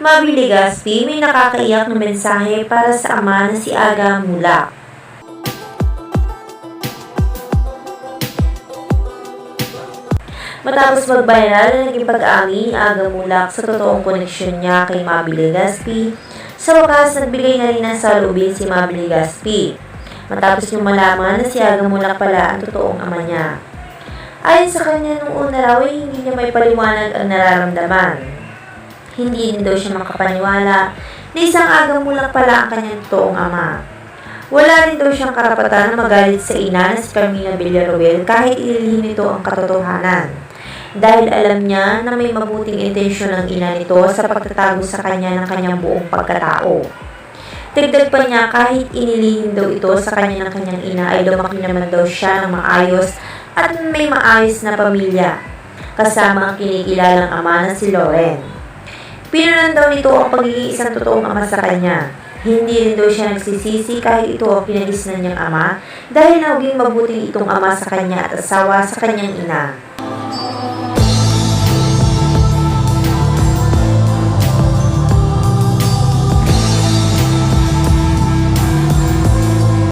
Mabili Gaspi, may nakakaiyak na mensahe para sa ama na si Aga Mulak. Matapos mag-viral na naging pag-amin ni Aga Mulak sa totoong koneksyon niya kay Mabili Gaspi, sa wakas nagbigay na rin ng salubin si Mabili Gaspi. Matapos niyong malaman na si Aga Mulak pala ang totoong ama niya. Ayon sa kanya nung una raw ay hindi niya may paliwanag ang nararamdaman. Hindi din daw siya makapaniwala na isang Aga Mulak pala ang kanyang totoong ama. Wala rin daw siyang karapatan na magalit sa ina na si Carmina Villaruel kahit ililihim nito ang katotohanan. Dahil alam niya na may mabuting intensyon ng ina nito sa pagtatago sa kanya ng kanyang buong pagkatao. Dagdag pa niya kahit inilihim daw ito sa kanya ng kanyang ina ay lumaki naman daw siya ng maayos at may maayos na pamilya kasama ang kinikilalang ama na si Loren. Pinunan daw nito ang pagiging isang totoong ama sa kanya. Hindi rin daw siya nagsisisi kahit ito ang pinagisnan niyang ama dahil naging mabuting itong ama sa kanya at asawa sa kanyang ina.